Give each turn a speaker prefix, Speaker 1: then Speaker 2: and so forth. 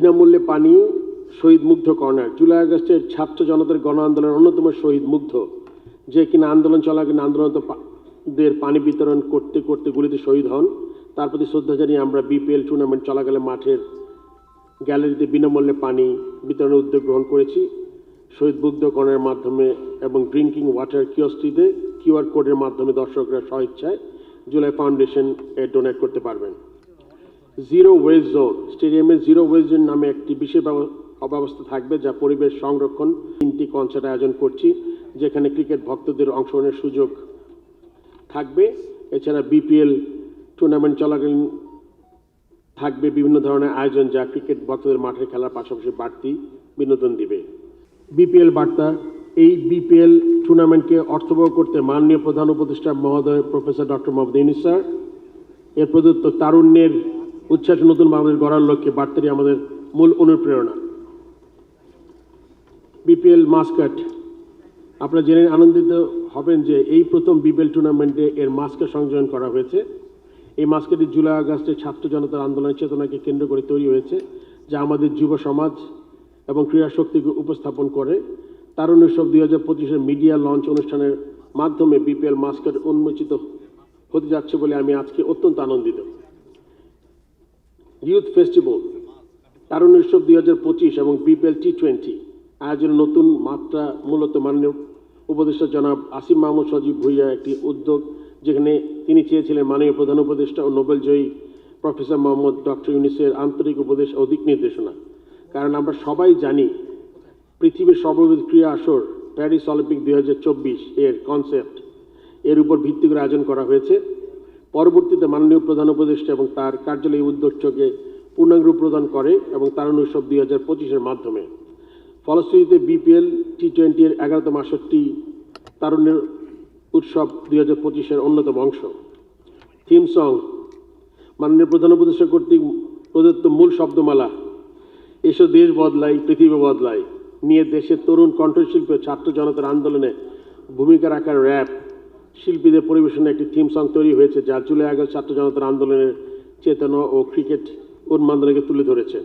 Speaker 1: বিনামূল্যে পানি শহীদ মুগ্ধ কর্নার। জুলাই আগস্টের ছাত্র জনতার গণ আন্দোলনের অন্যতম শহীদ মুগ্ধ, যে কিনা আন্দোলন চলাকালীন আন্দোলনত পা- দের পানি বিতরণ করতে করতে গুলিতে শহীদ হন। তার প্রতি শ্রদ্ধা জানিয়ে আমরা বিপিএল টুর্নামেন্ট চলাকালে মাঠের গ্যালারিতে বিনামূল্যে পানি বিতরণের উদ্যোগ গ্রহণ করেছি। শহীদ মুগ্ধ কর্নারের মাধ্যমে এবং ড্রিঙ্কিং ওয়াটার কিওসটিতে কিউআর কোডের মাধ্যমে দর্শকরা স্বইচ্ছায় জুলাই ফাউন্ডেশন এ ডোনেট করতে পারবেন। জিরো ওয়েস্ট জোন স্টেডিয়ামে জিরো ওয়েস্ট জোন নামে একটি বিশেষ ব্যব- অব্যবস্থা থাকবে যা পরিবেশ সংরক্ষণ তিনটি কনসার্ট আয়োজন করছি, যেখানে ক্রিকেট ভক্তদের অংশগ্রহণের সুযোগ থাকবে। এছাড়া বিপিএল টুর্নামেন্ট চলাকালীন থাকবে বিভিন্ন ধরনের আয়োজন যা ক্রিকেট ভক্তদের মাঠে খেলার পাশাপাশি বাড়তি বিনোদন দিবে। বিপিএল বার্তা, এই বিপিএল টুর্নামেন্টকে অর্থবহ করতে মাননীয় প্রধান উপদেষ্টা মহোদয় professor doctor Mohammad Yunus sir, এর প্রদত্ত তারুণ্যের উচ্ছ্বাস নতুন বাংলাদেশ গড়ার লক্ষ্যে বার্তাটি আমাদের মূল অনুপ্রেরণা। বিপিএল মাস্কাট, আপনারা জেনে আনন্দিত হবেন যে এই প্রথম বিপিএল টুর্নামেন্টে এর মাস্কাট সংযোজন করা হয়েছে। এই মাস্কাটটি জুলাই আগস্টে ছাত্র জনতার আন্দোলনের চেতনাকে কেন্দ্র করে তৈরি হয়েছে, যা আমাদের যুব সমাজ এবং ক্রীড়া শক্তিকে উপস্থাপন করে। তারুণ্য উৎসব দুই হাজার পঁচিশের মিডিয়া লঞ্চ অনুষ্ঠানের মাধ্যমে বিপিএল মাস্কাট উন্মোচিত হতে যাচ্ছে বলে আমি আজকে অত্যন্ত আনন্দিত। ইউথ ফেস্টিভ্যাল তারুণ উৎসব দুই হাজার পঁচিশ এবং বিপিএল টি টোয়েন্টি আয়োজনের নতুন মাত্রা মূলত মাননীয় উপদেষ্টা জনাব আসিম মাহমুদ সজীব ভুইয়া একটি উদ্যোগ, যেখানে তিনি চেয়েছিলেন মাননীয় প্রধান উপদেষ্টা ও নোবেলজয়ী প্রফেসর মোহাম্মদ ডক্টর ইউনিসের আন্তরিক উপদেশ ও দিক নির্দেশনা। কারণ আমরা সবাই জানি, পৃথিবীর সর্ববৃহৎ ক্রীড়া আসর প্যারিস অলিম্পিক দুই হাজার চব্বিশ এর কনসেপ্ট এর উপর ভিত্তি করে আয়োজন করা হয়েছে। পরবর্তীতে মাননীয় প্রধান উপদেষ্টা এবং তার কার্যালয় উদ্যোগকে পূর্ণাঙ্গ প্রদান করে এবং তারুণ উৎসব দুই হাজার পঁচিশের মাধ্যমে। ফলশ্রুতিতে বিপিএল টি টোয়েন্টির এগারোতম আসরটি তারুণ্যের উৎসব দুই হাজার পঁচিশের অন্যতম অংশ। থিম সং, মাননীয় প্রধান উপদেষ্টা কর্তৃক প্রদত্ত মূল শব্দমালা এসব দেশ বদলাই, পৃথিবী বদলায় নিয়ে দেশের তরুণ কণ্ঠশিল্পী ছাত্র জনতার আন্দোলনে ভূমিকা রাখার র্যাপ শিল্পীদের পরিবেশনে একটি থিম সং তৈরি হয়েছে, যা জুলাই আগস্ট ছাত্র জনতার আন্দোলনের চেতনা ও ক্রিকেট উন্মাদনাকে তুলে ধরেছে।